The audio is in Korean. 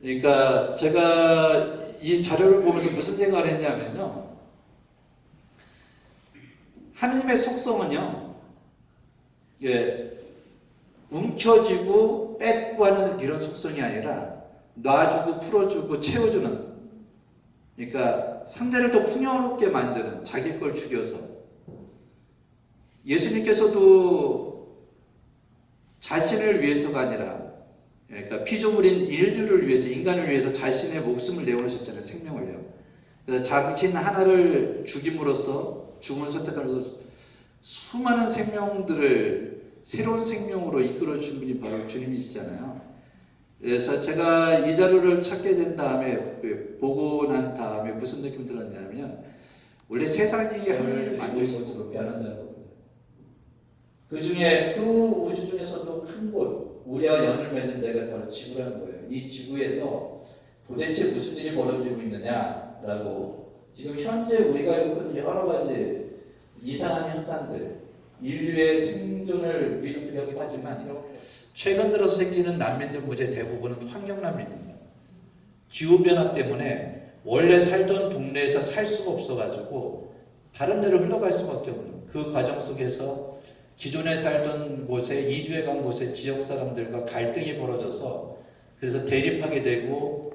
그러니까 제가 이 자료를 보면서 무슨 생각을 했냐면요. 하느님의 속성은요. 예, 움켜쥐고 뺏고 하는 이런 속성이 아니라 놔주고 풀어주고 채워주는 그러니까 상대를 더 풍요롭게 만드는 자기 걸 죽여서 예수님께서도 자신을 위해서가 아니라 그러니까 피조물인 인류를 위해서 인간을 위해서 자신의 목숨을 내어놓으셨잖아요 생명을요. 그래서 자신 하나를 죽임으로써 죽음을 선택하면서 수많은 생명들을 새로운 생명으로 이끌어 준 분이 바로 주님이시잖아요. 그래서 제가 이 자료를 찾게 된 다음에 그 보고 난 다음에 무슨 느낌이 들었냐면 원래 세상이 하늘을 만드신 것으로 변한다는 겁니다. 그 중에 그 우주 중에서도 한 곳, 우리와 연을 맺는 데가 바로 지구라는 거예요. 이 지구에서 도대체 무슨 일이 벌어지고 있느냐라고 지금 현재 우리가 겪는 여러 가지 이상한 현상들, 인류의 생존을 위협하긴 하지만 최근 들어서 생기는 난민들 문제 대부분은 환경 난민입니다. 기후 변화 때문에 원래 살던 동네에서 살 수가 없어가지고 다른 데로 흘러갈 수밖에 없는 그 과정 속에서 기존에 살던 곳에 이주해 간 곳에 지역 사람들과 갈등이 벌어져서 그래서 대립하게 되고